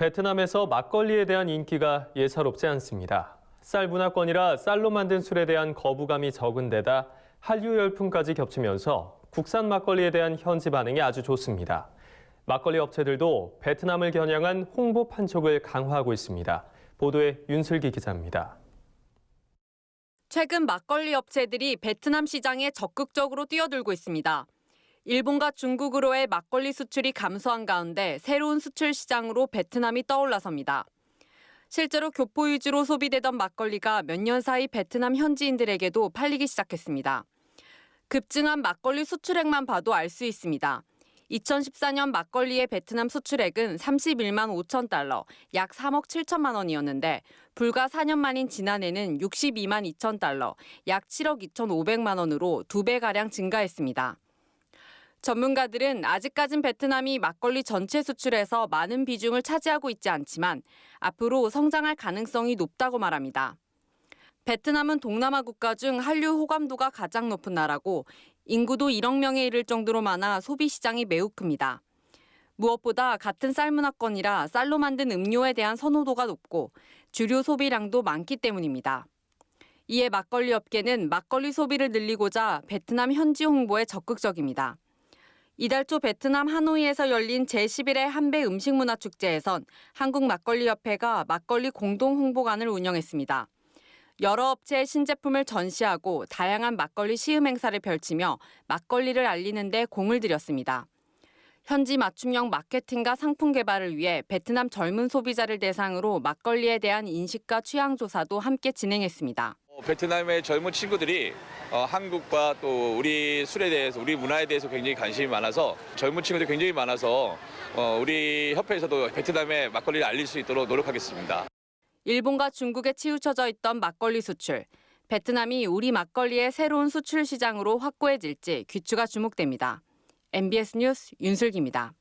베트남에서 막걸리에 대한 인기가 예사롭지 않습니다. 쌀 문화권이라 쌀로 만든 술에 대한 거부감이 적은 데다 한류 열풍까지 겹치면서 국산 막걸리에 대한 현지 반응이 아주 좋습니다. 막걸리 업체들도 베트남을 겨냥한 홍보 판촉을 강화하고 있습니다. 보도에 윤슬기 기자입니다. 최근 막걸리 업체들이 베트남 시장에 적극적으로 뛰어들고 있습니다. 일본과 중국으로의 막걸리 수출이 감소한 가운데 새로운 수출 시장으로 베트남이 떠올라섭니다. 실제로 교포 위주로 소비되던 막걸리가 몇 년 사이 베트남 현지인들에게도 팔리기 시작했습니다. 급증한 막걸리 수출액만 봐도 알 수 있습니다. 2014년 막걸리의 베트남 수출액은 31만 5천 달러, 약 3억 7천만 원이었는데 불과 4년 만인 지난해는 62만 2천 달러, 약 7억 2,500만 원으로 두 배가량 증가했습니다. 전문가들은 아직까진 베트남이 막걸리 전체 수출에서 많은 비중을 차지하고 있지 않지만 앞으로 성장할 가능성이 높다고 말합니다. 베트남은 동남아 국가 중 한류 호감도가 가장 높은 나라고 인구도 1억 명에 이를 정도로 많아 소비 시장이 매우 큽니다. 무엇보다 같은 쌀 문화권이라 쌀로 만든 음료에 대한 선호도가 높고 주류 소비량도 많기 때문입니다. 이에 막걸리 업계는 막걸리 소비를 늘리고자 베트남 현지 홍보에 적극적입니다. 이달 초 베트남 하노이에서 열린 제11회 한배 음식문화 축제에선 한국 막걸리협회가 막걸리 공동 홍보관을 운영했습니다. 여러 업체의 신제품을 전시하고 다양한 막걸리 시음 행사를 펼치며 막걸리를 알리는 데 공을 들였습니다. 현지 맞춤형 마케팅과 상품 개발을 위해 베트남 젊은 소비자를 대상으로 막걸리에 대한 인식과 취향 조사도 함께 진행했습니다. 어, 베트남의 젊은 친구들이 어, 한국과 또 우리 술에 대해서 우리 문화에 대해서 굉장히 관심이 많아서 젊은 친구들이 굉장히 많아서 어, 우리 협회에서도 베트남의 막걸리를 알릴 수 있도록 노력하겠습니다. 일본과 중국에 치우쳐져 있던 막걸리 수출. 베트남이 우리 막걸리의 새로운 수출 시장으로 확고해질지 귀추가 주목됩니다. MBS 뉴스 윤슬기입니다.